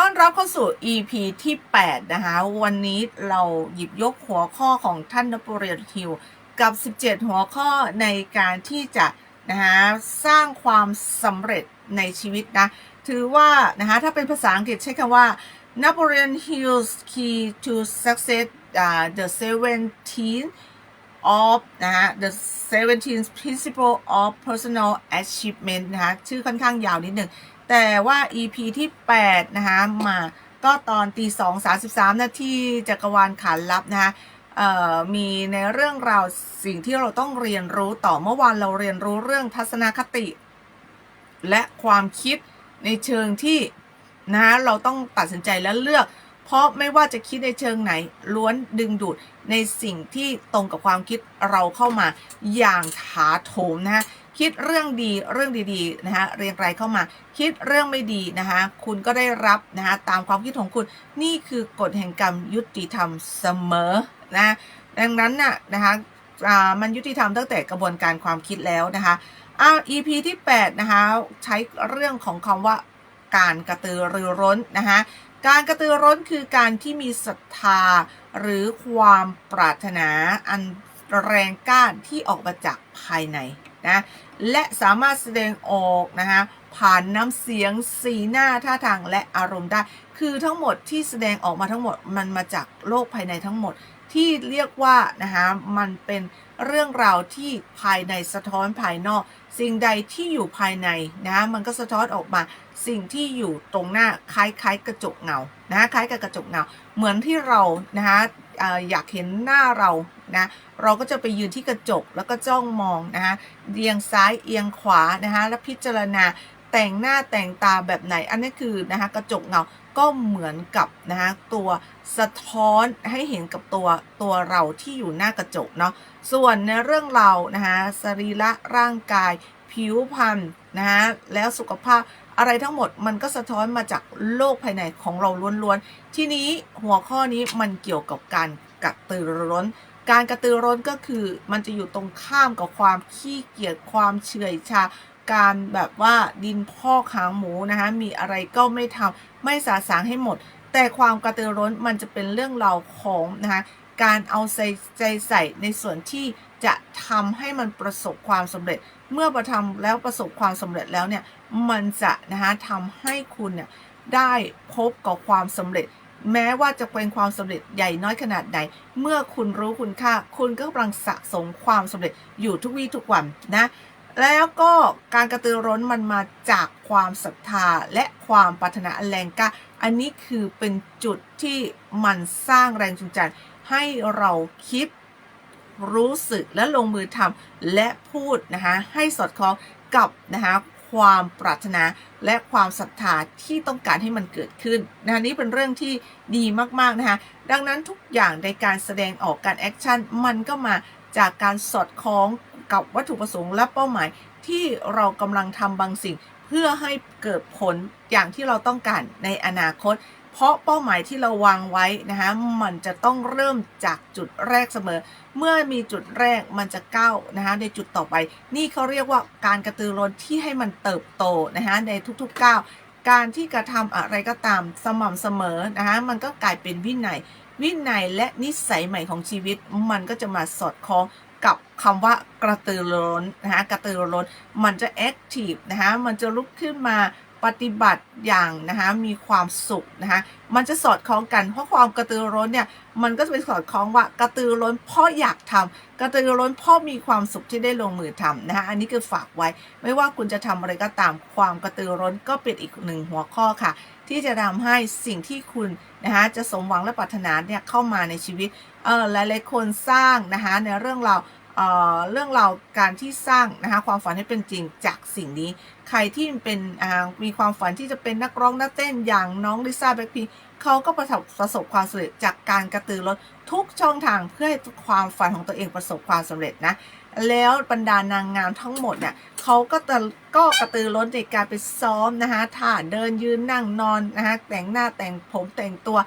ต้อนรับเข้าสู่ EP ที่ 8 นะคะ วันนี้เราหยิบยกหัวข้อของท่านนโปเลียนฮิลกับ 17 หัวข้อในการที่จะนะคะสร้างความสำเร็จในชีวิตนะ ถือว่านะคะถ้าเป็นภาษาอังกฤษใช้คำว่า Napoleon Hill's Key to Success uh, the 17 of นะฮะ the 17 principle of personal achievement นะคะชื่อค่อนข้างยาวนิดหนึ่ง แต่ว่า EP ที่ 8 นะคะมาก็ตอนตี2 33นาทีจักรวาลขานลับนะคะเอ่อมีในเรื่องราวสิ่งที่เราต้องเรียนรู้ต่อเมื่อวานเราเรียนรู้เรื่องทัศนคติ และความคิดในเชิงที่นะเราต้องตัดสินใจและเลือก เพราะไม่ว่าจะคิดในเชิงไหน ล้วนดึงดูดในสิ่งที่ตรงกับความคิดเราเข้ามาอย่างถาโถมนะฮะ คิดเรื่องดีเรื่องดีๆนะฮะเรียงรายเข้ามา คิดเรื่องไม่ดีนะคะคุณก็ได้รับนะคะตามความคิดของคุณนี่คือกฎแห่งกรรมยุติธรรมเสมอนะดังนั้นน่ะนะคะมันยุติธรรมตั้งแต่กระบวนการความคิดแล้วนะคะอ้าว EP ที่8นะคะใช้เรื่องของคำว่าการกระตือรือร้นนะคะการกระตือร้นคือการที่มีศรัทธาหรือความปรารถนาอันแรงกล้าที่ออกมาจากภายใน นะและสามารถแสดงออกนะคะผ่านน้ำเสียงสีหน้าท่าทางและอารมณ์ได้ คือทั้งหมดที่แสดงออกมาทั้งหมดมันมาจากโลกภายในทั้งหมดที่เรียกว่านะคะมันเป็นเรื่องราวที่ภายในสะท้อนภายนอก สิ่งใดที่อยู่ภายในนะมันก็สะท้อนออกมาสิ่งที่อยู่ตรงหน้าคล้ายๆกระจกเงานะคล้ายกับกระจกเงาเหมือนที่เรานะคะอยากเห็นหน้าเรา นะเราก็จะไปยืนที่กระจกแล้วก็จ้องมองนะคะเอียงซ้ายเอียงขวานะคะแล้วพิจารณาแต่งหน้าแต่งตาแบบไหน อันนี้คือนะคะกระจกเงาก็เหมือนกับนะคะตัวสะท้อนให้เห็นกับตัวตัวเราที่อยู่หน้ากระจกเนาะส่วนในเรื่องเรานะคะสรีระร่างกายผิวพรรณนะคะแล้วสุขภาพอะไรทั้งหมดมันก็สะท้อนมาจากโลกภายในของเราล้วนๆ ที่นี้หัวข้อนี้มันเกี่ยวกับการกระตือรือร้น การกระตือร้นก็คือมันจะอยู่ตรงข้ามกับความขี้เกียจความเฉื่อยชา การแบบว่าดินพอกหางหมูนะคะมีอะไรก็ไม่ทำไม่สาสางให้หมด แต่ความกระตือร้นมันจะเป็นเรื่องราวของนะคะการเอาใจใจใส่ในส่วนที่จะทำให้มันประสบความสำเร็จ เมื่อประทำแล้วประสบความสำเร็จแล้วเนี่ย มันจะนะคะทำให้คุณเนี่ยได้พบกับความสำเร็จ แม้ว่าจะเป็นความสำเร็จใหญ่น้อยขนาดใด เมื่อคุณรู้คุณค่า คุณก็กำลังสะสมความสำเร็จอยู่ทุกวี่ทุกวันนะ แล้วก็การกระตือร้นมันมาจากความศรัทธาและความปรารถนาอันแรงกล้า อันนี้คือเป็นจุดที่มันสร้างแรงจูงใจให้เราคิดรู้สึกและลงมือทำและพูดนะคะให้สอดคล้องกับนะคะ ความปรารถนาและความศรัทธาที่ต้องการให้มันเกิดขึ้นนะคะนี่เป็นเรื่องที่ดีมากๆนะคะดังนั้นทุกอย่างในการแสดงออกการแอคชั่นมันก็มาจากการสอดคล้องกับวัตถุประสงค์และเป้าหมาย ที่เรากำลังทำบางสิ่ง เพื่อให้เกิดผลอย่างที่เราต้องการในอนาคต เพราะเป้าหมายที่เราวางไว้นะคะมันจะต้องเริ่มจากจุดแรกเสมอ เมื่อมีจุดแรกมันจะก้าวนะคะในจุดต่อไป นี่เขาเรียกว่าการกระตือร้นที่ให้มันเติบโตนะคะในทุกๆก้าวการที่กระทำอะไรก็ตามสม่ำเสมอนะคะมันก็กลายเป็นวินัย วินัยและนิสัยใหม่ของชีวิต มันก็จะมาสอดคล้องกับคำว่ากระตือร้นนะคะกระตือร้น มันจะแอคทีฟนะคะมันจะลุกขึ้นมา ปฏิบัติอย่างนะคะมีความสุขนะคะมันจะสอดคล้องกันเพราะความกระตือร้นเนี่ยมันก็จะไปสอดคล้องว่ากระตือร้นเพราะอยากทำกระตือร้นเพราะมีความสุขที่ได้ลงมือทำนะคะอันนี้คือฝากไว้ ไม่ว่าคุณจะทำอะไรก็ตามความกระตือรือร้นก็เป็นอีกหนึ่งหัวข้อค่ะ ที่จะทำให้สิ่งที่คุณนะคะจะสมหวังและปรารถนาเนี่ยเข้ามาในชีวิตเออหลายๆคนสร้างนะคะในเรื่องราว เเรื่องราวการที่สร้างนะคะความฝันให้เป็นจริงจากสิ่งนี้ ใครที่เป็นมีความฝันที่จะเป็นนักร้องนักเต้นอย่างน้องลิซ่าแบ็คพีเขาก็ประสบประสบความสำเร็จจากการกระตือรือร้นทุกช่องทางเพื่อให้ความฝันของตัวเองประสบความสำเร็จนะแล้วบรรดานางงามทั้งหมดเนี่ยเขาก็จะก็กระตือร้นในการไปซ้อมนะคะท่าเดินยืนนั่งนอนนะคะแต่งหน้าแต่งผมแต่งตัว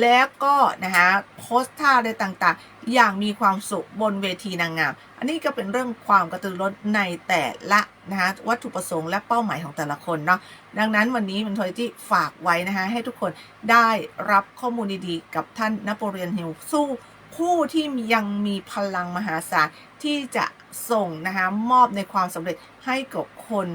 แล้วก็นะคะโพสท่าอะไรต่างๆ อย่างมีความสุขบนเวทีนางงาม อันนี้ก็เป็นเรื่องความกระตือรือร้นในแต่ละนะคะวัตถุประสงค์และเป้าหมายของแต่ละคนเนาะดังนั้นวันนี้มันทอยที่ฝากไว้นะคะให้ทุกคนได้รับข้อมูลดีๆ กับท่านนโปเลียนฮิลสู้ ผู้ที่ยังมีพลังมหาศาลที่จะส่งนะคะมอบในความสำเร็จให้กับคน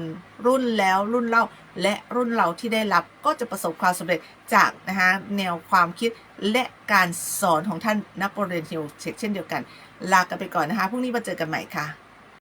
รุ่นแล้วรุ่นเล่าและรุ่นเราที่ได้รับก็จะประสบความสำเร็จจากนะคะแนวความคิดและการสอนของท่านนโปเรียนฮิลเช่นเดียวกัน ลากันไปก่อนนะคะพรุ่งนี้มาเจอกันใหม่ค่ะ